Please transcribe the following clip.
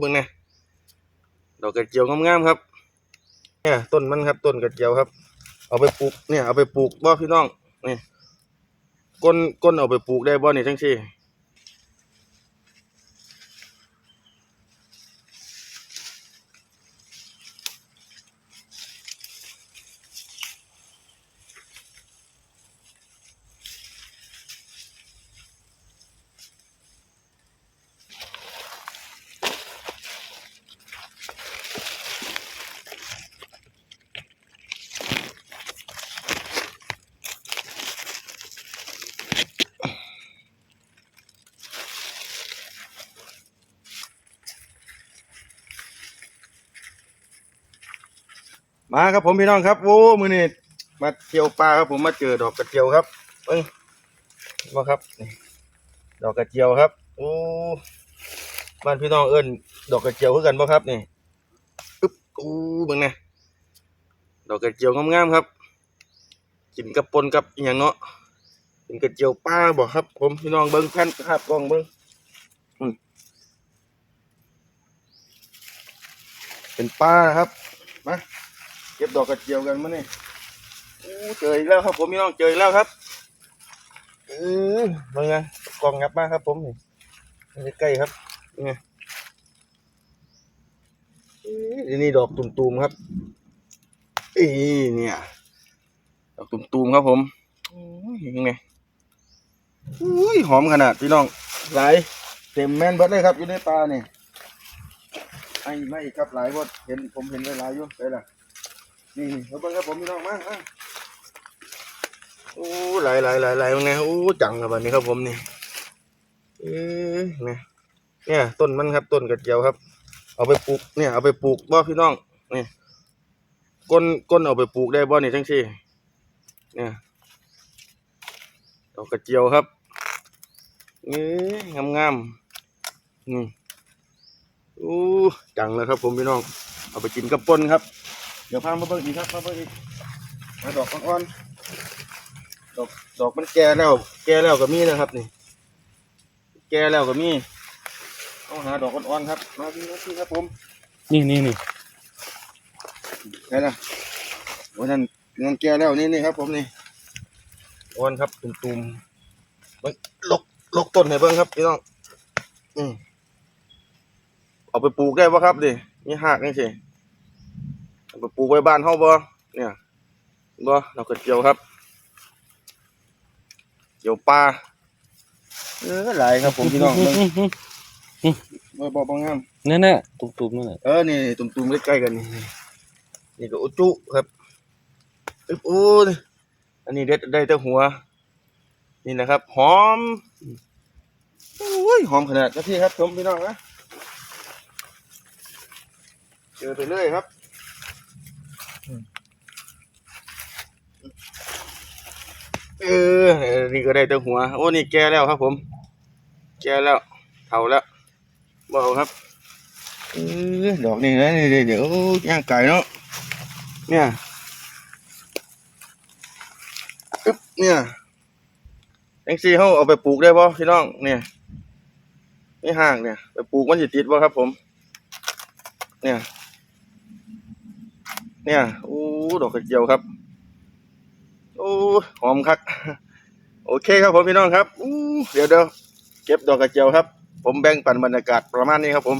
เบิ่งเนี่ยดอกกระเจียวงามๆครับเนี่ยต้นมันครับต้นกระเจียวครับ เอาไปปลูกเนี่ยเอาไปปลูกบ่พี่น้องนี่ก้นก้นเอาไปปลูกได้บ่นี่ทั้งสี่ มาครับผมพี่น้องครับโอ้มือนี้มาเที่ยวป่าครับผมมาเจอดอกกระเจียวครับเอ้ยมาครับดอกกระเจียวครับโอ้บ้านพี่น้องเอิ้นดอกกระเจียวคือกันบ่ครับนี่อึ๊บอู้เบิ่งน่ดอกกระเจียวงามๆครับกินกับปนกับอีหยังเนาะกินกระเจียวป่าบ่ครับ ผมพี่น้องเบิ่งแผ่นภาพกล้องเบิ่งอืมเป็นป่านะครับมา เก็บดอกกระเจียวกันมาเนี่ยโอ้เจออีกแล้วครับ ผมพี่น้องเจออีกแล้วครับเออมาไงกล่องงับมากครับ ผมนี่นใกล้ครับนี่ไงอ้ยนี่ดอกตุ่มๆครับอ้ยเนี่ย ดอกตุ่มๆครับผมโอ้ยยังไงอุ้ยหอมขนาดพี่น้องหลายเต็มแม่นเบิดเลยครับอยู่ในปลาเนี่ยไอ้ไม่ครับหลายบดเห็นผมเห็นหลายอยู่ไปละ นี่เราเบิ่งครับผมพี่น้องมามาโอ้หลายหลายหลายหลมันไงโอ้จังครับอันนี้ครับผมนี่เอ๊ะเนี่ยเนี่ย ต้นมันครับต้นกระเจียวครับ เอาไปปลูกเนี่ยเอาไปปลูกบ่พี่น้องนี่ก้นก้นเอาไปปลูกได้บ่นี่ทั้งสี่เนี่ยดอกกระเจียวครับเอ๊ะงามงามๆนี่โอ้จังเลยครับผมพี่น้อง เอาไปกินกับป่นครับ เดี๋ยวพามาเบิ่งอีกครับมาเบิ่งอีกมาดอกอ่อนๆดอกดอกมันแก่แล้ว แก่แล้วก็มีนะครับนี่ แก่แล้วก็มีต้องหาดอกอ่อนๆครับ มาพี่มาพี่ครับผม นี่นี่นี่ไหนล่ะวันนั้นเงินแก่แล้วนี่นี่ครับ ผมนี่อ่อนครับตุ่มๆมันลกลกต้นให้เบิ่งครับพี่น้องอืมเอาไปปลูกได้ปะครับดิมีหากนี่สิเอา ไปปลูกไว้บ้านเฮาบ่เนี่ยบ่เราก็เจียวครับเจียวปลาเออหลายครับผมพี่น้องเบิ่งบ่บ่บ่งามนั่นน่ะตุ่มๆนั่นแหละเออนี่ตุ่มๆใกล้ๆกันนี่นี่ก็อุจุครับอึ๊บโอ้อันนี้เด็ดได้แต่หัว นี่นะครับ หอมโอ้ยหอมขนาดนะพี่ครับผมพี่น้องนะเจอไปเรื่อยครับ เออ นี่ก็ได้แต่หัว โอ้ นี่แก่แล้วครับ ผม แก่แล้วเฒ่าแล้วเบาครับเออดอกนี่นะเดี๋ยวย่างไก่เนาะ เนี่ยอึ๊บเนี่ยแองซีเขาเอาไปปลูกได้ป่พี่น้อง เนี่ยนี่ห่างเนี่ย ไปปลูกมันจะติดป่ครับ ผม เนี่ย เนี่ย โอ้ ดอกกระเจียวครับ หอมคักโอเคครับผมพี่น้องครับเดี๋ยวเดี๋ยวเก็บดอกกระเจียวครับ ผมแบ่งปันบรรยากาศประมาณนี้ครับผม